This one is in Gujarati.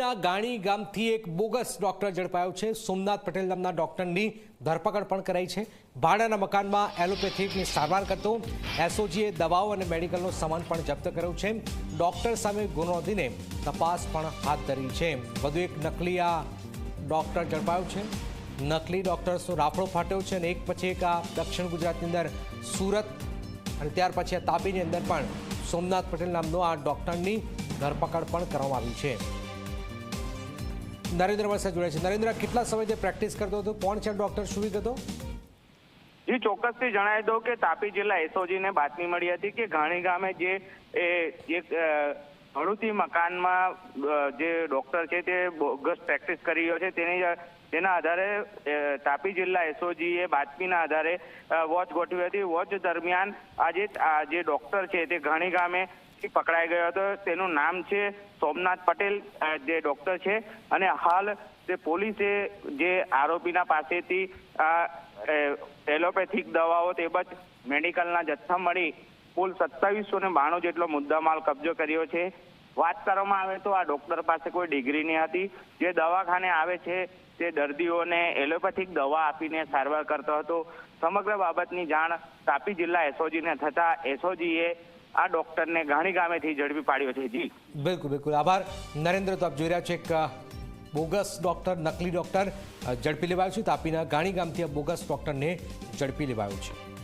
તાપીના ગાણી ગામથી એક બોગસ ડોક્ટર ઝડપાયો છે. સોમનાથ પટેલ નામના ડોક્ટરની ધરપકડ પણ કરાઈ છે. ભાડાના મકાનમાં એલોપેથિકની સારવાર કરતો એસઓજીએ દવાઓ અને મેડિકલનો સામાન પણ જપ્ત કર્યો છે. ડોક્ટર સામે ગુનો નોંધીને તપાસ પણ હાથ ધરી છે. વધુ એક નકલી આ ડોક્ટર ઝડપાયો છે. નકલી ડોક્ટર્સનો રાફડો ફાટ્યો છે અને એક પછી એક આ દક્ષિણ ગુજરાતની અંદર સુરત અને ત્યાર પછી આ તાપીની અંદર પણ સોમનાથ પટેલ નામનો આ ડોક્ટરની ધરપકડ પણ કરવામાં આવી છે. નરેન્દ્ર વરસાદ જોડે છે. નરેન્દ્ર, કેટલા સમયથી પ્રેક્ટિસ કરતો હતો? કોણ છે ડોક્ટર શું વિગતો? જી, ચોક્કસથી જણાવી દઉં કે તાપી જિલ્લા એસઓજીને બાતમી મળી હતી કે ઘાણી ગામે જે, એ, જે હળુતી મકાનમાં જે ડોક્ટર છે તે બોગસ પ્રેક્ટિસ કરી રહ્યો છે. તેની, તેના આધારે તાપી જિલ્લા એસઓજીએ બાતમીના આધારે વોચ ગોઠવી હતી. વોચ દરમિયાન આજે જે ડોક્ટર છે તે ઘણી ગામે પકડાઈ ગયો હતો. તેનું નામ છે સોમનાથ પટેલ જે ડોક્ટર છે. અને હાલ તે પોલીસે જે આરોપીના પાસેથી એલોપેથિક દવાઓ તેમજ મેડિકલના જથ્થા મળી કુલ સત્તાવીસો ને બાણું જેટલો મુદ્દામાલ કબજો કર્યો છે. વાત કરવામાં આવે તો આ ડોક્ટર પાસે કોઈ ડિગ્રી નહીં હતી. જે દવાખાને આવે છે, તે દર્દીઓને એલોપેથિક દવા આપીને સારવાર કરતો હતો. સમગ્ર બાબતની જાણ તાપી જિલ્લા એસઓજીને થતા એસઓજીએ આ ડોક્ટરને ઘાણી ગામેથી ઝડપી પાડ્યો છે. જી. બિલકુલ બિલકુલ. આભાર. નરેન્દ્ર, તો આપ જોઈ રહ્યા છે એક બોગસ ડોક્ટર નકલી ડોક્ટર ઝડપી લેવાયો છે. તાપીના ગાણી ગામથી આ બોગસ ડોક્ટરને ઝડપી લેવાયો છે.